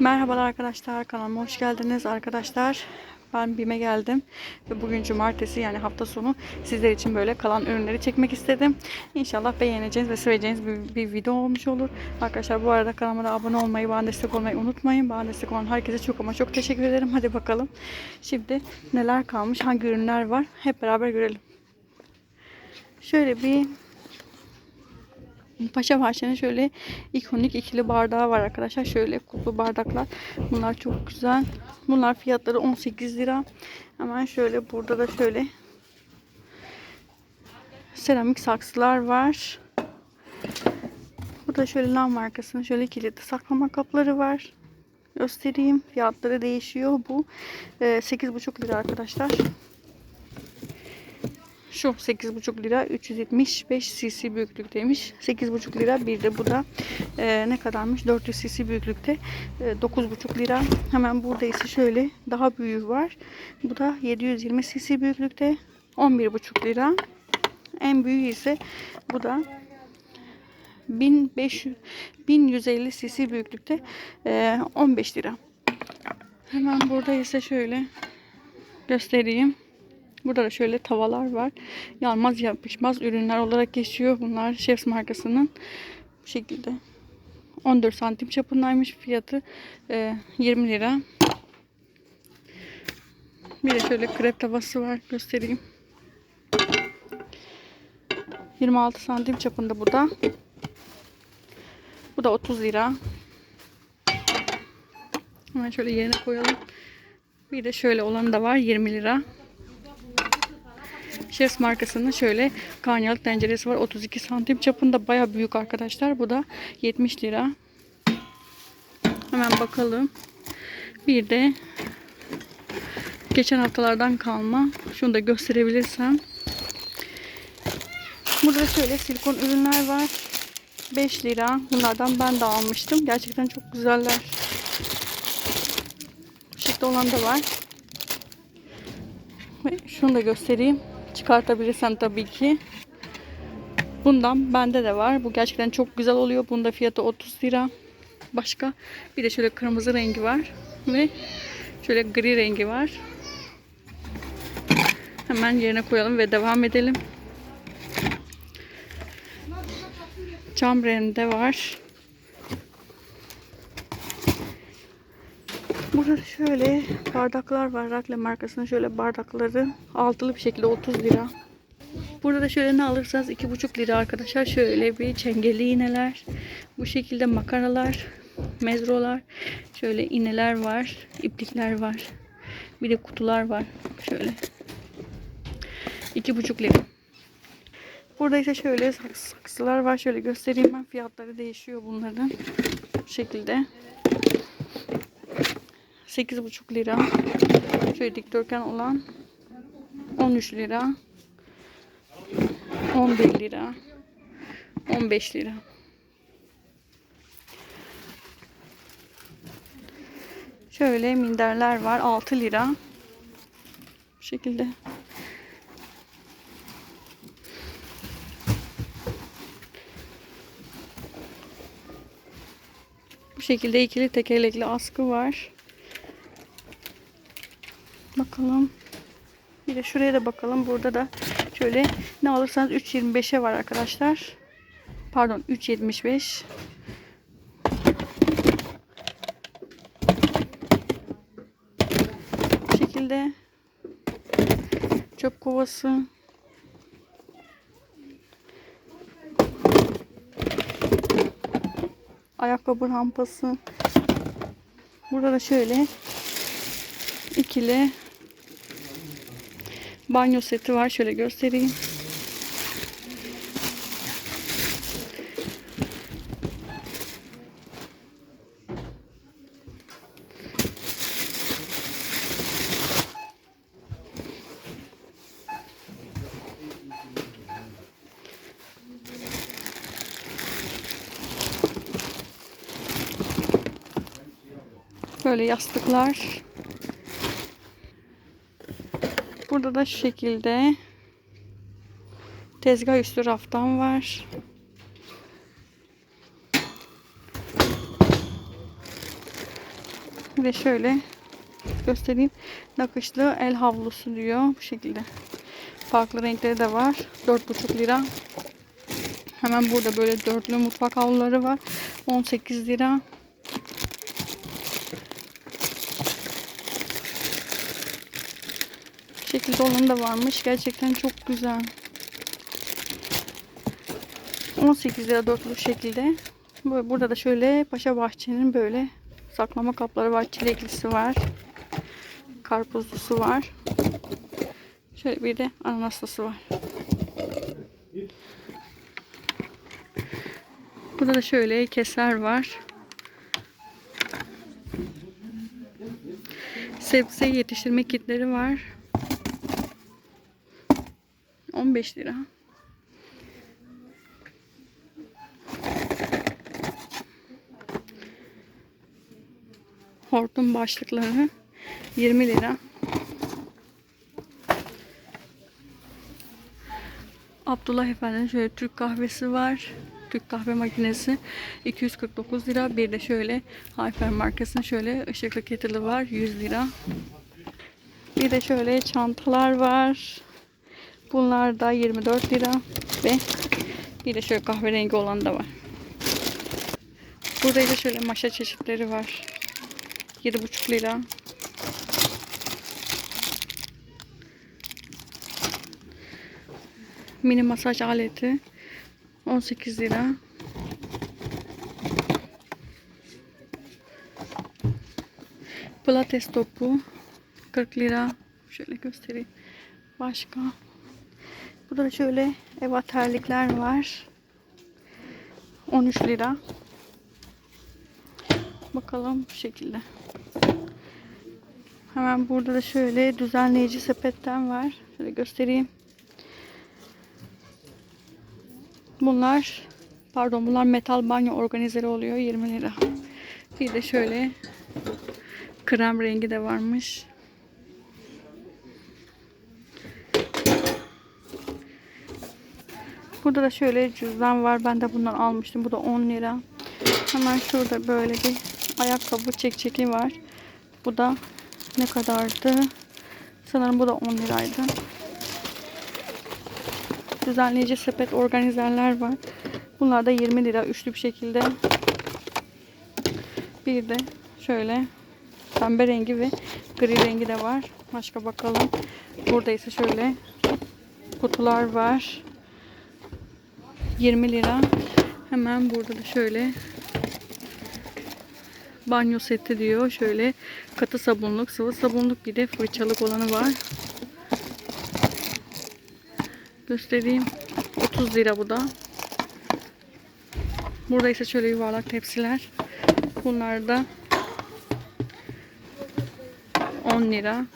Merhabalar arkadaşlar kanalıma hoş geldiniz. Arkadaşlar ben BİM'e geldim ve bugün cumartesi yani hafta sonu sizler için böyle kalan ürünleri çekmek istedim. İnşallah beğeneceğiniz ve seveceğiniz bir, bir video olmuş olur. Arkadaşlar bu arada kanalıma da abone olmayı bana destek olmayı unutmayın. Bana destek olan herkese çok ama çok teşekkür ederim. Hadi bakalım. Şimdi neler kalmış hangi ürünler var? Hep beraber görelim. Şöyle bir Paşa Bahçe'nin şöyle ikonik ikili bardağı var arkadaşlar. Şöyle kutlu bardaklar. Bunlar çok güzel. Bunlar fiyatları 18 lira. Hemen şöyle burada da şöyle seramik saksılar var. Burada şöyle Lan markasının şöyle kilitli saklama kapları var. Göstereyim. Fiyatları değişiyor. Bu e, 8,5 lira arkadaşlar. Şu 8,5 lira 375 cc büyüklükteymiş. 8,5 lira bir de bu da e, ne kadarmış? 400 cc büyüklükte. E, 9,5 lira. Hemen burada ise şöyle daha büyüğü var. Bu da 720 cc büyüklükte. 11,5 lira. En büyüğü ise bu da 1500 1150 cc büyüklükte e, 15 lira. Hemen burada ise şöyle göstereyim. Burada da şöyle tavalar var. Yanmaz yapışmaz ürünler olarak geçiyor. Bunlar Chefs markasının bu şekilde. 14 santim çapındaymış. Fiyatı e, 20 lira. Bir de şöyle krep tavası var. Göstereyim. 26 santim çapında bu da. Bu da 30 lira. Hemen şöyle yerine koyalım. Bir de şöyle olanı da var 20 lira. Chefs markasının şöyle karnıyarık tenceresi var. 32 santim çapında baya büyük arkadaşlar. Bu da 70 lira. Hemen bakalım. Bir de geçen haftalardan kalma. Şunu da gösterebilirsem. Burada şöyle silikon ürünler var. 5 lira. Bunlardan ben de almıştım. Gerçekten çok güzeller. Şıkta olan da var. Ve şunu da göstereyim çıkartabilirsem tabii ki. Bundan bende de var. Bu gerçekten çok güzel oluyor. Bunda fiyatı 30 lira. Başka bir de şöyle kırmızı rengi var. Ve şöyle gri rengi var. Hemen yerine koyalım ve devam edelim. Cam rengi var. Burada şöyle bardaklar var. Rakle markasının şöyle bardakları altılı bir şekilde 30 lira. Burada da şöyle ne alırsanız 2,5 lira arkadaşlar. Şöyle bir çengeli iğneler. Bu şekilde makaralar, mezrolar. Şöyle iğneler var. iplikler var. Bir de kutular var. Şöyle. 2,5 lira. Burada ise şöyle saksılar var. Şöyle göstereyim ben. Fiyatları değişiyor bunların. Bu şekilde. 8,5 lira. Şöyle dikdörtgen olan 13 lira. 11 lira. 15 lira. Şöyle minderler var. 6 lira. Bu şekilde. Bu şekilde ikili tekerlekli askı var. Bakalım. Bir de şuraya da bakalım. Burada da şöyle ne alırsanız 3.25'e var arkadaşlar. Pardon 3.75. Bu şekilde çöp kovası. Ayakkabı rampası. Burada da şöyle ikili banyo seti var. Şöyle göstereyim. Böyle yastıklar. Burada da şu şekilde tezgah üstü raftan var. De şöyle göstereyim. Nakışlı el havlusu diyor. Bu şekilde. Farklı renkleri de var. 4,5 lira. Hemen burada böyle dörtlü mutfak havluları var. 18 lira. Şekilde olan da varmış. Gerçekten çok güzel. 18 lira dörtlü şekilde. Bu- Burada da şöyle Paşa Bahçe'nin böyle saklama kapları var. Çileklisi var. Karpuzlusu var. Şöyle bir de ananaslısı var. Burada da şöyle keser var. Sebze yetiştirme kitleri var. 15 lira. Hortum başlıkları 20 lira. Abdullah Efendi'nin şöyle Türk kahvesi var. Türk kahve makinesi 249 lira. Bir de şöyle Hayfer markasının şöyle ışıklı kettle'ı var 100 lira. Bir de şöyle çantalar var. Bunlar da 24 lira ve bir de şöyle kahverengi olan da var. Burada da şöyle maşa çeşitleri var. 7,5 lira. Mini masaj aleti 18 lira. Pilates topu 40 lira. Şöyle göstereyim. Başka. Burada da şöyle eva terlikler var. 13 lira. Bakalım bu şekilde. Hemen burada da şöyle düzenleyici sepetten var. Şöyle göstereyim. Bunlar pardon bunlar metal banyo organizeri oluyor 20 lira. Bir de şöyle krem rengi de varmış. Burada da şöyle cüzdan var. Ben de bundan almıştım. Bu da 10 lira. Hemen şurada böyle bir ayakkabı çekçeki var. Bu da ne kadardı? Sanırım bu da 10 liraydı. Düzenleyici sepet organizerler var. Bunlar da 20 lira üçlü bir şekilde. Bir de şöyle pembe rengi ve gri rengi de var. Başka bakalım. Burada ise şöyle kutular var. 20 lira. Hemen burada da şöyle banyo seti diyor. Şöyle katı sabunluk, sıvı sabunluk bir de fırçalık olanı var. Göstereyim. 30 lira bu da. Burada ise şöyle yuvarlak tepsiler. Bunlar da 10 lira.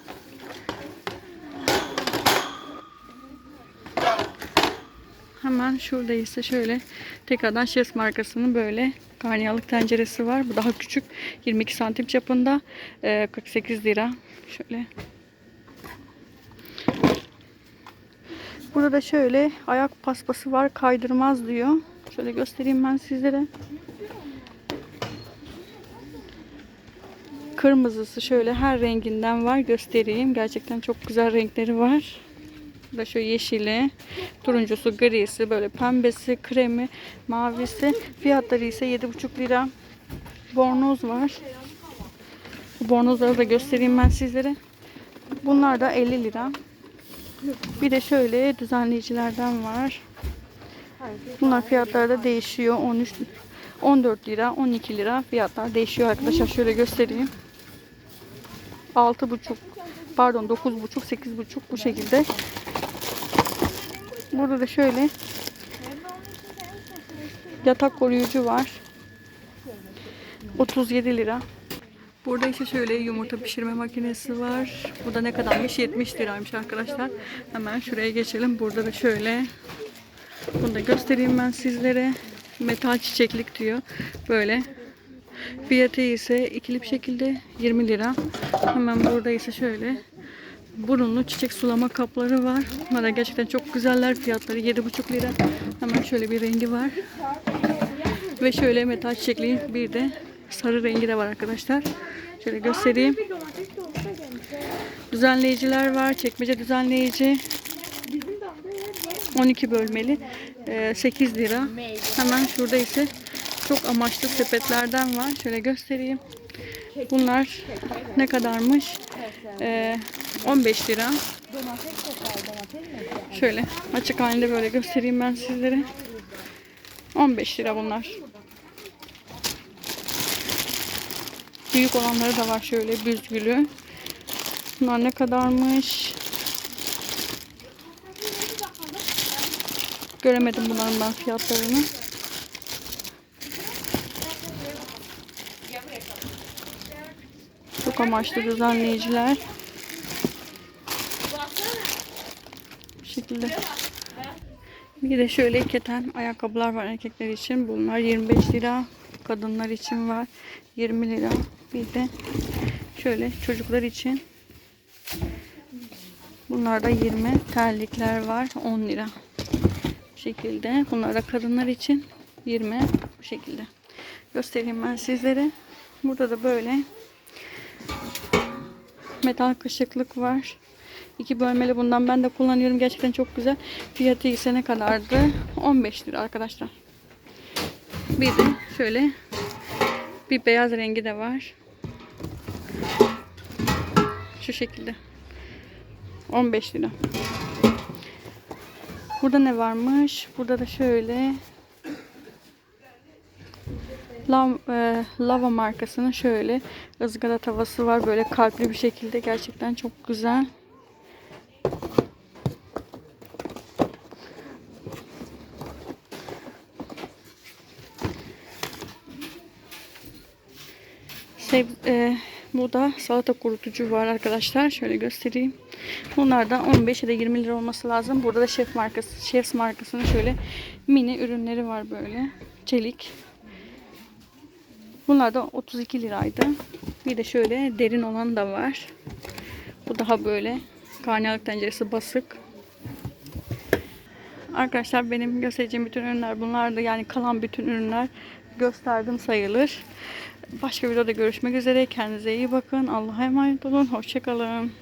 Hemen şurada ise şöyle tekrardan Chefs markasının böyle karnıyarık tenceresi var. Bu daha küçük. 22 santim çapında. Ee, 48 lira. Şöyle. Burada da şöyle ayak paspası var. Kaydırmaz diyor. Şöyle göstereyim ben sizlere. Kırmızısı şöyle her renginden var. Göstereyim. Gerçekten çok güzel renkleri var. Burada şöyle yeşili, turuncusu, grisi, böyle pembesi, kremi, mavisi. Fiyatları ise 7,5 lira. Bornoz var. Bu bornozları da göstereyim ben sizlere. Bunlar da 50 lira. Bir de şöyle düzenleyicilerden var. Bunlar fiyatları da değişiyor. 13 14 lira, 12 lira fiyatlar değişiyor arkadaşlar. Şöyle göstereyim. 6,5 pardon 9,5 8,5 bu şekilde. Burada da şöyle yatak koruyucu var. 37 lira. Burada ise şöyle yumurta pişirme makinesi var. Bu da ne kadarmış? 70 liraymış arkadaşlar. Hemen şuraya geçelim. Burada da şöyle bunu da göstereyim ben sizlere. Metal çiçeklik diyor. Böyle. Fiyatı ise ikili bir şekilde 20 lira. Hemen burada ise şöyle burunlu çiçek sulama kapları var. Bunlar da gerçekten çok güzeller. Fiyatları 7,5 lira. Hemen şöyle bir rengi var. Ve şöyle metal çiçekli bir de sarı rengi de var arkadaşlar. Şöyle göstereyim. Düzenleyiciler var. Çekmece düzenleyici. Bizim de orada yer var. 12 bölmeli. Ee, 8 lira. Hemen şurada ise çok amaçlı sepetlerden var. Şöyle göstereyim. Bunlar ne kadarmış? Ee, 15 lira. Şöyle açık halinde böyle göstereyim ben sizlere. 15 lira bunlar. Büyük olanları da var şöyle büzgülü. Bunlar ne kadarmış? Göremedim bunların ben fiyatlarını. Çok amaçlı düzenleyiciler. Şekilde. Bir de şöyle keten ayakkabılar var erkekler için. Bunlar 25 lira. Kadınlar için var. 20 lira. Bir de şöyle çocuklar için. Bunlarda 20 terlikler var. 10 lira. Bu şekilde. Bunlar da kadınlar için 20 bu şekilde. Göstereyim ben sizlere. Burada da böyle metal kaşıklık var. İki bölmeli bundan ben de kullanıyorum. Gerçekten çok güzel. Fiyatı ise ne kadardı? 15 lira arkadaşlar. Bir de şöyle bir beyaz rengi de var. Şu şekilde. 15 lira. Burada ne varmış? Burada da şöyle e, lava markasının şöyle ızgara tavası var. Böyle kalpli bir şekilde. Gerçekten çok güzel. Sev, e, burada salata kurutucu var arkadaşlar. Şöyle göstereyim. Bunlar da 15 ya da 20 lira olması lazım. Burada da Şef markası, Chefs markasının şöyle mini ürünleri var böyle. Çelik. Bunlar da 32 liraydı. Bir de şöyle derin olan da var. Bu daha böyle karnıyarık tenceresi basık. Arkadaşlar benim göstereceğim bütün ürünler bunlardı. Yani kalan bütün ürünler gösterdim sayılır. Başka videoda görüşmek üzere. Kendinize iyi bakın. Allah'a emanet olun. Hoşçakalın.